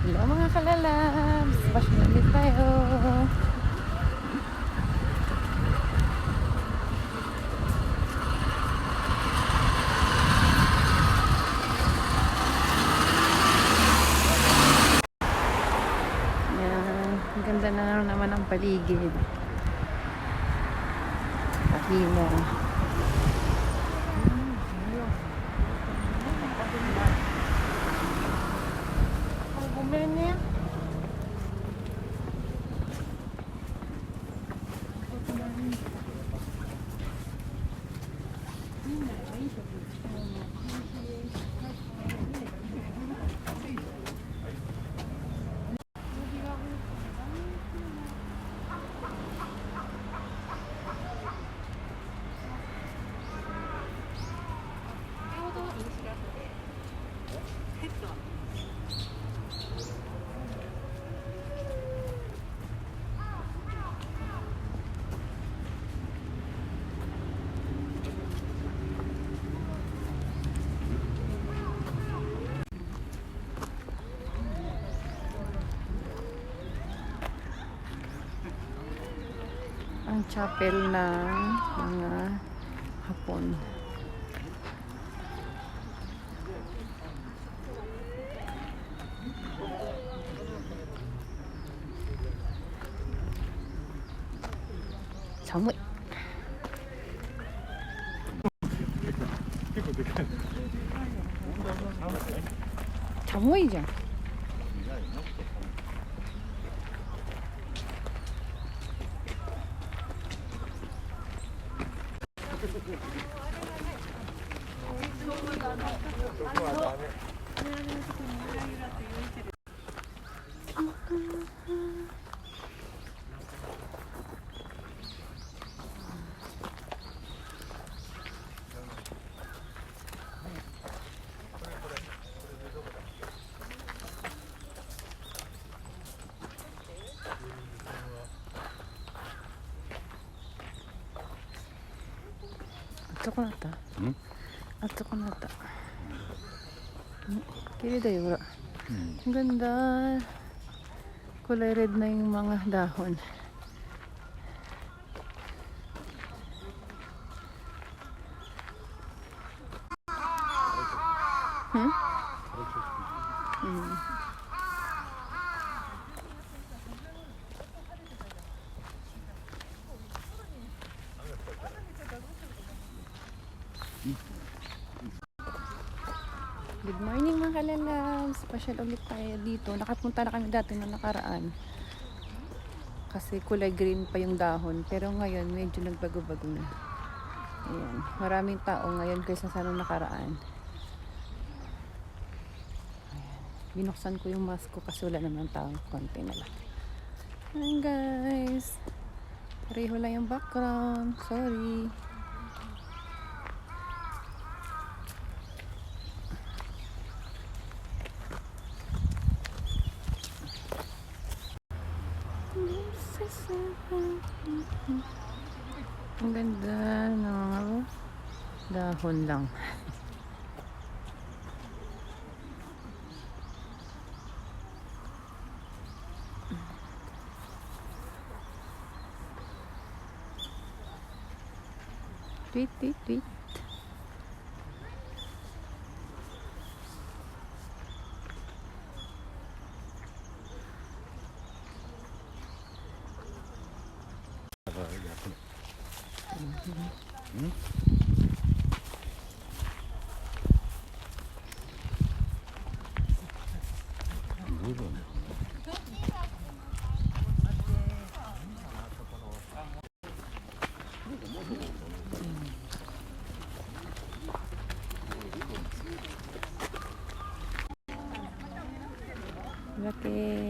Hello mga kalalabs! Bash na ulit tayo! Ang ganda na naman ang paligid. in there? Ang chapel ng mga Hapon. Samoy. 자모이죠. Пойдем, あこなったんあそこなった綺麗だよほら Hmm. ang ganda kulay red na yung mga dahon hmm? Hmm. Good morning mga kalalabs. Pasyal ulit tayo dito. Nakapunta na kami dati na nakaraan. Kasi kulay green pa yung dahon. Pero ngayon medyo nagbago-bago na. Ayan. Maraming tao ngayon kaysa sa nung nakaraan. Ayan. Binuksan ko yung mask ko kasi wala naman tao. Konti na lang. Ayan guys. Pareho lang yung background. Sorry. Ang ganda ng mga dahon lang. Tweet, tweet, tweet. だけ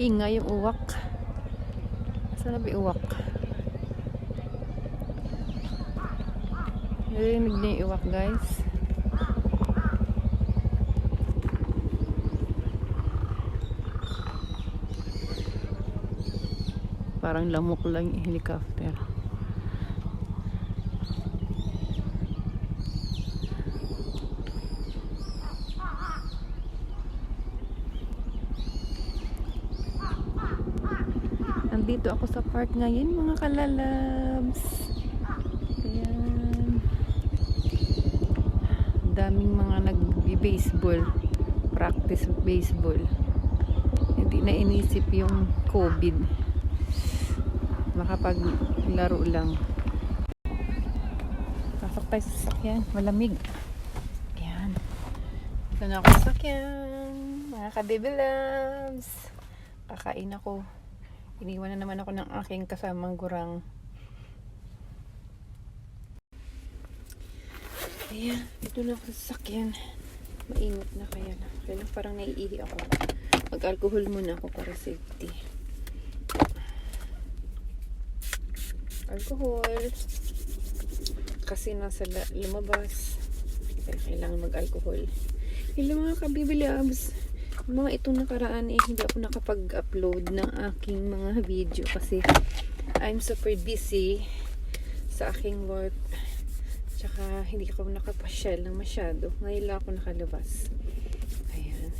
Maingay yung uwak. Saan na ba uwak? Narinig niyo yung uwak guys. Parang lamok lang yung helicopter. Nandito ako sa park ngayon mga kalalabs. Ayan. Daming mga nag-baseball. Practice baseball. Hindi na inisip yung COVID. Makapaglaro lang. Pasok tayo sa sasakyan. Malamig. Ayan. Ito na ako sa sasakyan. Mga loves. Kakain ako. Iniwan na naman ako ng aking kasamang gurang. Ayan, ito na ako sa sakyan. Mainit na kaya na. Kaya lang parang naiihi ako. Mag-alcohol muna ako para safety. Alcohol. Kasi nasa lumabas. Kaya kailangan mag-alcohol. Hello mga kabibilabs. Yung mga itong nakaraan eh, hindi ako nakapag-upload ng aking mga video kasi I'm super busy sa aking work. Tsaka hindi ako nakapasyal ng masyado. Ngayon lang ako nakalabas. Ayan.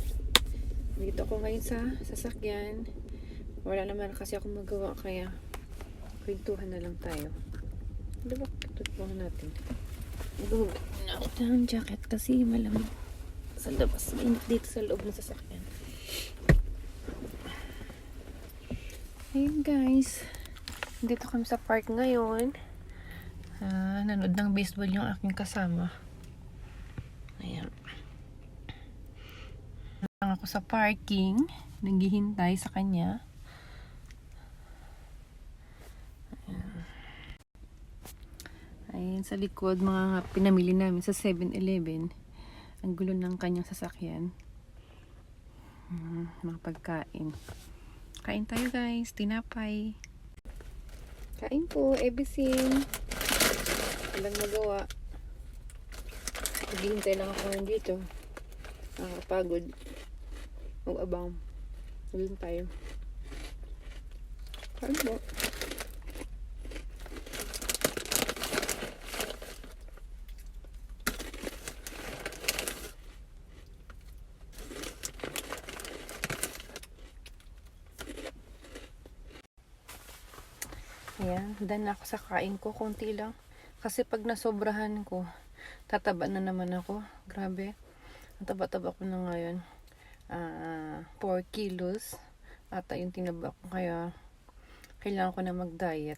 Dito ako ngayon sa sasakyan. Wala naman kasi ako magawa kaya kwentuhan na lang tayo. Diba? Kwentuhan natin. Maghugot na ako ng jacket kasi malamig sa labas. Mainit dito sa loob ng sasakyan. Ayun guys. Dito kami sa park ngayon. Ah, nanood ng baseball yung aking kasama. Ayan. Lang ako sa parking. Naghihintay sa kanya. Ayan. Ayun sa likod, mga pinamili namin sa 7-Eleven. Ang gulo ng kanyang sasakyan. Hmm, mga pagkain. Kain tayo guys, tinapay. Kain po, everything. Walang magawa. Naghihintay lang ako ngayon dito. Nakakapagod. Mag-abang. Ngayon tayo. Kain po. Ayan, na ako sa kain ko. Konti lang. Kasi pag nasobrahan ko, tataba na naman ako. Grabe. Ang taba-taba ko na ngayon. Ah, 4 kilos. Ata yung tinaba ko. Kaya, kailangan ko na mag-diet.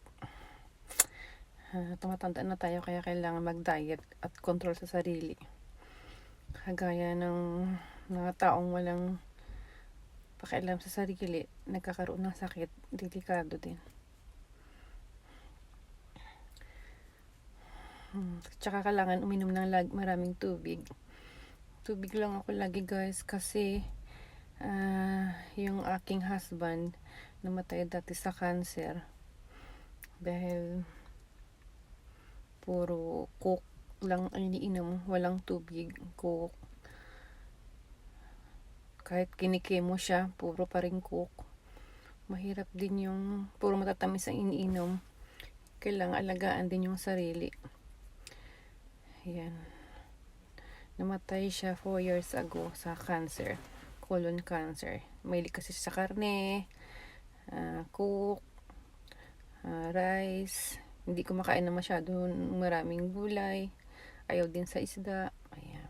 Ah, tumatanda na tayo kaya kailangan mag-diet at control sa sarili. Kagaya ng mga taong walang pakialam sa sarili, nagkakaroon ng sakit, delikado din. Hmm. Tsaka kailangan uminom ng lag maraming tubig. Tubig lang ako lagi guys kasi ah, yung aking husband namatay dati sa cancer. Dahil puro coke lang ang iniinom, walang tubig, coke. Kahit kinikemo siya, puro pa rin coke. Mahirap din yung puro matatamis ang iniinom. Kailangan alagaan din yung sarili. Ayan. Namatay siya 4 years ago sa cancer. Colon cancer. May kasi sa karne, uh, cook, ah, rice. Hindi kumakain na masyado ng maraming gulay. Ayaw din sa isda. Ayan.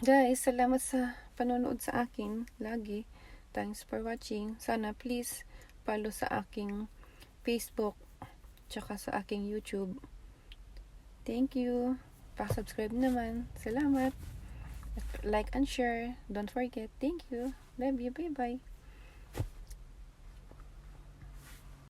Guys, salamat sa panonood sa akin. Lagi. Thanks for watching. Sana please follow sa aking Facebook tsaka sa aking YouTube. Thank you. Pa-subscribe naman. Salamat. Like and share. Don't forget. Thank you. Love you. Bye-bye.